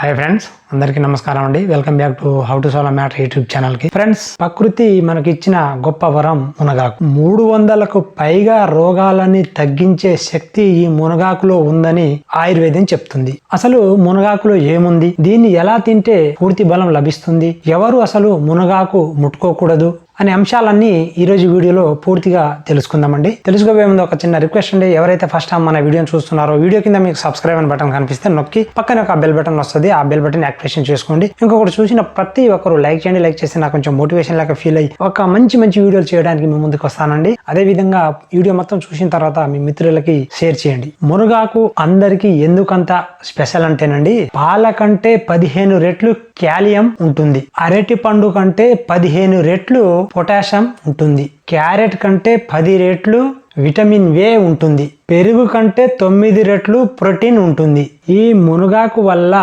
Hi friends అందరికీ నమస్కారం అండి. Welcome back to how to solve matter YouTube ఛానల్కి. ఫ్రెండ్స్ ప్రకృతి మనకి ఇచ్చిన గొప్ప వరం మునగాకు. మూడు వందలకు పైగా రోగాలని తగ్గించే శక్తి ఈ మునగాకులో ఉందని ఆయుర్వేదం చెప్తుంది. అసలు మునగాకులో ఏముంది? దీన్ని ఎలా తింటే పూర్తి బలం లభిస్తుంది? ఎవరు అసలు మునగాకు ముట్టుకోకూడదు? అనే అంశాలన్నీ ఈరోజు వీడియోలో పూర్తిగా తెలుసుకుందామండి. తెలుసుకోవే ముందు ఒక చిన్న రిక్వెస్ట్ అండి. ఎవరైతే ఫస్ట్ టైం మన వీడియోని చూస్తున్నారో వీడియో కింద మీకు సబ్స్క్రైబ్ అని బటన్ కనిపిస్తే నొక్కి పక్కన ఒక బెల్ బటన్ వస్తుంది. ఆ బెల్ బటన్ యాక్టివేషన్ చేసుకోండి. ఇంకొకటి చూసిన ప్రతి ఒక్కరు లైక్ చేయండి. లైక్ చేస్తే నాకు కొంచెం మోటివేషన్ లాగా ఫీల్ అయ్యి ఒక మంచి మంచి వీడియోలు చేయడానికి మీ ముందుకు వస్తానండి. అదే విధంగా వీడియో మొత్తం చూసిన తర్వాత మీ మిత్రులకి షేర్ చేయండి. మునగాకు అందరికీ ఎందుకంత స్పెషల్ అంటేనండి పాల కంటే పదిహేను రెట్లు క్యాలియం ఉంటుంది. అరటి పండు కంటే పదిహేను రెట్లు పొటాషియం ఉంటుంది. క్యారెట్ కంటే పది రెట్లు విటమిన్ ఏ ఉంటుంది. పెరుగు కంటే తొమ్మిది రెట్లు ప్రోటీన్ ఉంటుంది. ఈ మునగాకు వల్ల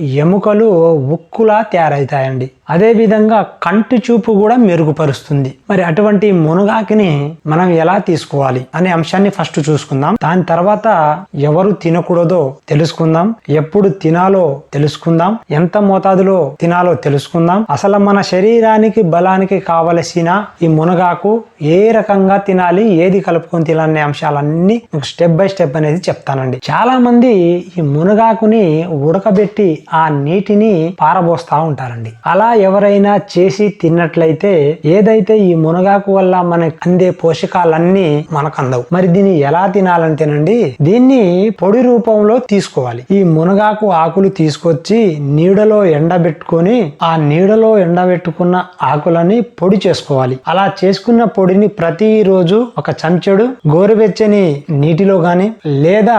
ఎముకలు ఉక్కులా తయారవుతాయండి. అదేవిధంగా కంటి చూపు కూడా మెరుగుపరుస్తుంది. మరి అటువంటి మునగాకిని మనం ఎలా తీసుకోవాలి అనే అంశాన్ని ఫస్ట్ చూసుకుందాం. దాని తర్వాత ఎవరు తినకూడదో తెలుసుకుందాం. ఎప్పుడు తినాలో తెలుసుకుందాం. ఎంత మోతాదులో తినాలో తెలుసుకుందాం. అసలు మన శరీరానికి బలానికి కావలసిన ఈ మునగాకు ఏ రకంగా తినాలి ఏది కలుపుకొని తినాలనే అంశాలన్నీ స్టెప్ బై స్టెప్ అనేది చెప్తానండి. చాలా మంది ఈ మునగాకుని ఉడకబెట్టి ఆ నీటిని పారబోస్తా ఉంటారండి. అలా ఎవరైనా చేసి తిన్నట్లయితే ఏదైతే ఈ మునగాకు వల్ల మనకు అందే పోషకాలన్నీ మనకు అందవు మరి దీన్ని ఎలా తినాలంటేనండి దీన్ని పొడి రూపంలో తీసుకోవాలి. ఈ మునగాకు ఆకులు తీసుకొచ్చి నీడలో ఎండబెట్టుకొని ఆ నీడలో ఎండబెట్టుకున్న ఆకులని పొడి చేసుకోవాలి. అలా చేసుకున్న పొడిని ప్రతిరోజు ఒక చెంచడు గోరువెచ్చని నీటి నీటిలో గాని లేదా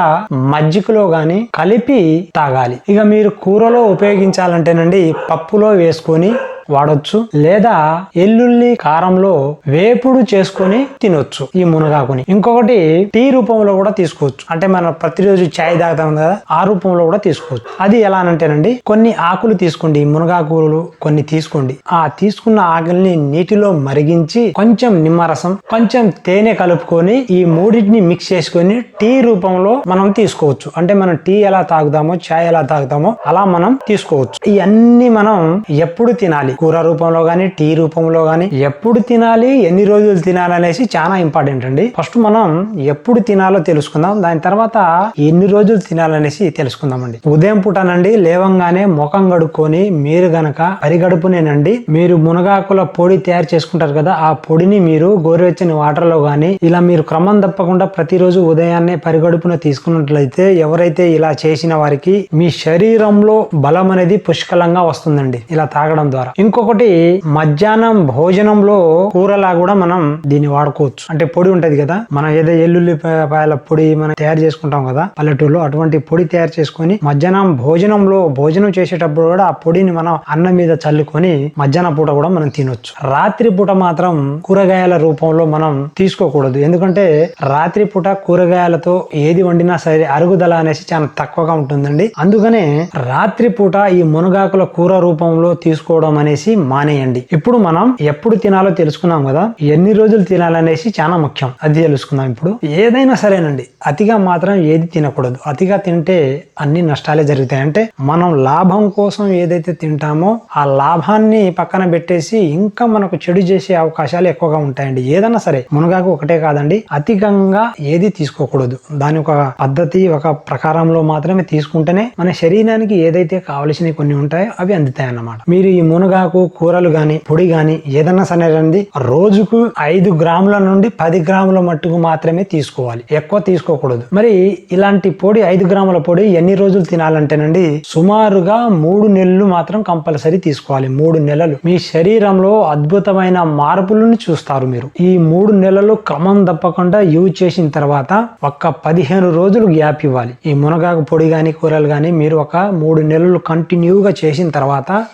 మజ్జికలో గాని కలిపి తాగాలి. ఇక మీరు కూరలో ఉపయోగించాలంటేనండి పప్పులో వేసుకొని వాడొచ్చు లేదా ఎల్లుల్లి కారంలో వేపుడు చేసుకొని తినొచ్చు ఈ మునగాకుని. ఇంకొకటి టీ రూపంలో కూడా తీసుకోవచ్చు. అంటే మనం ప్రతిరోజు ఛాయ్ తాగుతాం కదా ఆ రూపంలో కూడా తీసుకోవచ్చు. అది ఎలా అనంటేనండి కొన్ని ఆకులు తీసుకోండి ఈ మునగాకులు కొన్ని తీసుకోండి. ఆ తీసుకున్న ఆకుల్ని నీటిలో మరిగించి కొంచెం నిమ్మరసం కొంచెం తేనె కలుపుకొని ఈ మూడింటిని మిక్స్ చేసుకొని టీ రూపంలో మనం తీసుకోవచ్చు. అంటే మనం టీ ఎలా తాగుతామో ఛాయ్ ఎలా తాగుతామో అలా మనం తీసుకోవచ్చు. ఇవన్నీ మనం ఎప్పుడు తినాలి. కూర రూపంలో కానీ టీ రూపంలో కానీ ఎప్పుడు తినాలి ఎన్ని రోజులు తినాలి అనేసి చాలా ఇంపార్టెంట్ అండి. ఫస్ట్ మనం ఎప్పుడు తినాలో తెలుసుకుందాం. దాని తర్వాత ఎన్ని రోజులు తినాలనేసి తెలుసుకుందామండి. ఉదయం పూటనండి లేవంగానే ముఖం కడుక్కొని మీరు గనక పరిగడుపునేనండి మీరు మునగాకుల పొడి తయారు చేసుకుంటారు కదా ఆ పొడిని మీరు గోరువెచ్చని వాటర్లో గానీ ఇలా మీరు క్రమం తప్పకుండా ప్రతిరోజు ఉదయాన్నే పరిగడుపున తీసుకున్నట్లయితే ఎవరైతే ఇలా చేసిన వారికి మీ శరీరంలో బలం అనేది పుష్కలంగా వస్తుందండి. ఇలా తాగడం ద్వారా. ఇంకొకటి మధ్యాహ్నం భోజనంలో కూరలా కూడా మనం దీన్ని వాడుకోవచ్చు. అంటే పొడి ఉంటది కదా మనం ఏదో ఎల్లుల్లిపాయల పొడి మనం తయారు చేసుకుంటాం కదా పల్లెటూరులో అటువంటి పొడి తయారు చేసుకొని మధ్యాహ్నం భోజనంలో భోజనం చేసేటప్పుడు కూడా ఆ పొడిని మనం అన్నం మీద చల్లుకొని మధ్యాహ్నం పూట కూడా మనం తినొచ్చు. రాత్రి పూట మాత్రం కూరగాయల రూపంలో మనం తీసుకోకూడదు. ఎందుకంటే రాత్రి పూట కూరగాయలతో ఏది వండినా సరే అరుగుదల అనేసి చాలా తక్కువగా ఉంటుందండి. అందుకనే రాత్రి పూట ఈ మునగాకుల కూర రూపంలో తీసుకోవడం అనేసి మానేయండి. ఇప్పుడు మనం ఎప్పుడు తినాలో తెలుసుకున్నాం కదా ఎన్ని రోజులు తినాలనేసి చాలా ముఖ్యం. అది తెలుసుకుందాం ఇప్పుడు. ఏదైనా సరేనండి అతిగా మాత్రం ఏది తినకూడదు. అతిగా తింటే అన్ని నష్టాలే జరుగుతాయి. అంటే మనం లాభం కోసం ఏదైతే తింటామో ఆ లాభాన్ని పక్కన పెట్టేసి ఇంకా మనకు చెడు చేసే అవకాశాలు ఎక్కువగా ఉంటాయండి. ఏదన్నా సరే మునగాకు ఒకటే కాదండి అధికంగా ఏది తీసుకోకూడదు. దాని ఒక పద్ధతి ఒక ప్రకారంలో మాత్రమే తీసుకుంటేనే మన శరీరానికి ఏదైతే కావలసినవి కొన్ని ఉంటాయో అవి అందుతాయి అన్నమాట మీరు ఈ మునగాకు కూరలు కానీ పొడి కానీ ఏదన్నా సరే రండి. రోజుకు ఐదు గ్రాముల నుండి పది గ్రాముల మట్టుకు మాత్రమే తీసుకోవాలి. ఎక్కువ తీసుకోకూడదు. మరి ఇలాంటి పొడి ఐదు గ్రాముల పొడి ఎన్ని రోజులు తినాలంటేనండి సుమారుగా మూడు నెలలు మాత్రం కంపల్సరీ తీసుకోవాలి. మూడు నెలలు. మీ శరీరంలో అద్భుతమైన మార్పులను చూస్తారు మీరు. ఈ మూడు నెలలు క్రమం తప్పకుండా యూజ్ చేసిన తర్వాత ఒక్క పదిహేను రోజులు గ్యాప్ ఇవ్వాలి. ఈ మునగాకు పొడి కానీ కూరలు కానీ మీరు ఒక మూడు నెలలు కంటిన్యూగా చేసిన తర్వాత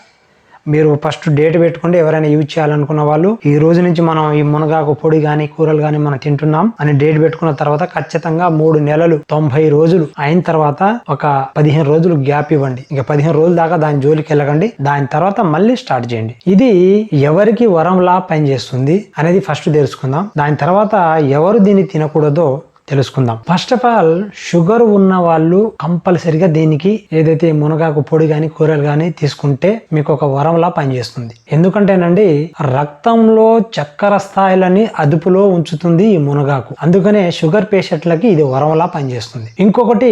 మీరు ఫస్ట్ డేట్ పెట్టుకుంటే ఎవరైనా యూజ్ చేయాలనుకున్న వాళ్ళు ఈ రోజు నుంచి మనం ఈ మునగాకు పొడి కానీ కూరలు కానీ మనం తింటున్నాం అని డేట్ పెట్టుకున్న తర్వాత ఖచ్చితంగా మూడు నెలలు తొంభై రోజులు అయిన తర్వాత ఒక పదిహేను రోజులు గ్యాప్ ఇవ్వండి. ఇక పదిహేను రోజుల దాకా దాని జోలికి వెళ్ళకండి. దాని తర్వాత మళ్ళీ స్టార్ట్ చేయండి. ఇది ఎవరికి వరంలా పనిచేస్తుంది అనేది ఫస్ట్ తెలుసుకుందాం. దాని తర్వాత ఎవరు దీన్ని తినకూడదో తెలుసుకుందాం. ఫస్ట్ ఆఫ్ ఆల్ షుగర్ ఉన్న వాళ్ళు కంపల్సరిగా దీనికి ఏదైతే మునగాకు పొడి కానీ కూరలు కానీ తీసుకుంటే మీకు ఒక వరంలా పనిచేస్తుంది. ఎందుకంటేనండి రక్తంలో చక్కెర స్థాయిలని అదుపులో ఉంచుతుంది ఈ మునగాకు. అందుకనే షుగర్ పేషెంట్లకి ఇది వరంలా పనిచేస్తుంది. ఇంకొకటి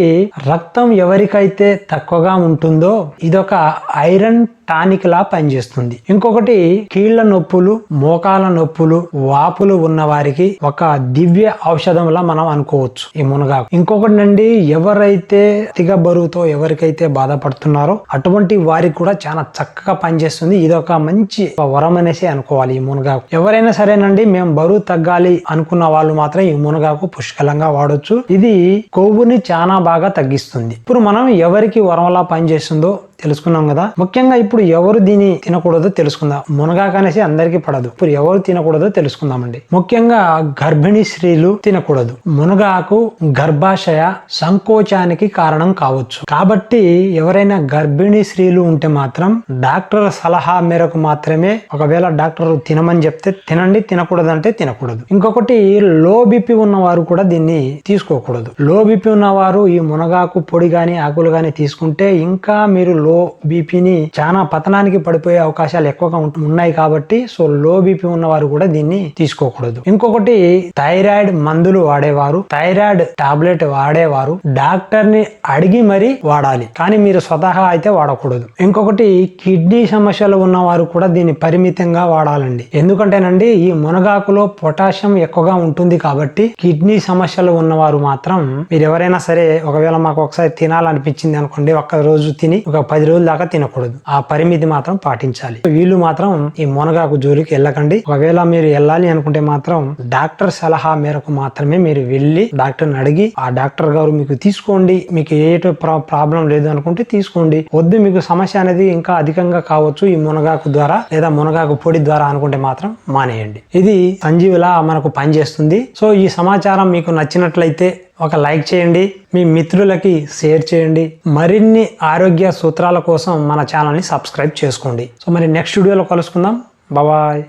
రక్తం ఎవరికైతే తక్కువగా ఉంటుందో ఇదొక ఐరన్ టానిక్ లా పనిచేస్తుంది. ఇంకొకటి కీళ్ళ నొప్పులు మోకాల నొప్పులు వాపులు ఉన్న వారికి ఒక దివ్య ఔషధంలా మనం అనుకోవచ్చు. ఈ మునగాకు. ఇంకొకటి నండి ఎవరైతే అతిగా బరువుతో ఎవరికైతే బాధపడుతున్నారో అటువంటి వారికి కూడా చాలా చక్కగా పనిచేస్తుంది. ఇది ఒక మంచి వరం అనేసి అనుకోవాలి ఈ మునగాకు. ఎవరైనా సరేనండి మేము బరువు తగ్గాలి అనుకున్న వాళ్ళు మాత్రం ఈ మునగాకు పుష్కలంగా వాడొచ్చు. ఇది కొవ్వుని చాలా బాగా తగ్గిస్తుంది. ఇప్పుడు మనం ఎవరికి వరంలా పనిచేస్తుందో తెలుసుకున్నాం కదా. ముఖ్యంగా ఇప్పుడు ఎవరు దీన్ని తినకూడదో తెలుసుకుందాం. మునగాకు అనేసి అందరికీ పడదు. ఇప్పుడు ఎవరు తినకూడదో తెలుసుకుందామండి. ముఖ్యంగా గర్భిణీ స్త్రీలు తినకూడదు. మునగాకు గర్భాశయ సంకోచానికి కారణం కావచ్చు. కాబట్టి ఎవరైనా గర్భిణీ స్త్రీలు ఉంటే మాత్రం డాక్టర్ సలహా మేరకు మాత్రమే ఒకవేళ డాక్టర్ తినమని చెప్తే తినండి తినకూడదంటే తినకూడదు. ఇంకొకటి లో బీపీ ఉన్నవారు కూడా దీన్ని తీసుకోకూడదు. లో బీపీ ఉన్నవారు ఈ మునగాకు పొడి గాని ఆకులు గాని తీసుకుంటే ఇంకా మీరు లో లో బీపీని చాలా పతనానికి పడిపోయే అవకాశాలు ఎక్కువగా ఉన్నాయి కాబట్టి సో లో బీపీ ఉన్నవారు కూడా దీన్ని తీసుకోకూడదు. ఇంకొకటి థైరాయిడ్ మందులు వాడేవారు థైరాయిడ్ టాబ్లెట్ వాడేవారు డాక్టర్ని అడిగి మరీ వాడాలి. కానీ మీరు స్వతహా అయితే వాడకూడదు. ఇంకొకటి కిడ్నీ సమస్యలు ఉన్నవారు కూడా దీన్ని పరిమితంగా వాడాలండి. ఎందుకంటేనండి ఈ మునగాకులో పొటాషియం ఎక్కువగా ఉంటుంది కాబట్టి కిడ్నీ సమస్యలు ఉన్నవారు మాత్రం మీరు ఎవరైనా సరే ఒకవేళ మాకు ఒకసారి తినాలనిపించింది అనుకోండి ఒక్క రోజు తిని ఒక పది పది రోజుల దాకా తినకూడదు. ఆ పరిమితి మాత్రం పాటించాలి. వీళ్ళు మాత్రం ఈ మునగాకు జోలికి వెళ్ళకండి. ఒకవేళ మీరు వెళ్ళాలి అనుకుంటే మాత్రం డాక్టర్ సలహా మేరకు మాత్రమే మీరు వెళ్ళి డాక్టర్ని అడిగి ఆ డాక్టర్ గారు మీకు తీసుకోండి మీకు ఏ ప్రాబ్లం లేదు అనుకుంటే తీసుకోండి. వద్దు మీకు సమస్య అనేది ఇంకా అధికంగా కావచ్చు ఈ మునగాకు ద్వారా లేదా మునగాకు పొడి ద్వారా అనుకుంటే మాత్రం మానేయండి. ఇది సంజీవిలా మనకు పనిచేస్తుంది. సో ఈ సమాచారం మీకు నచ్చినట్లయితే ఒక లైక్ చేయండి మీ మిత్రులకి షేర్ చేయండి మరిన్ని ఆరోగ్య సూత్రాల కోసం మన ఛానల్ని సబ్స్క్రైబ్ చేసుకోండి. సో మరి నెక్స్ట్ వీడియోలో కలుసుకుందాం. బాయ్.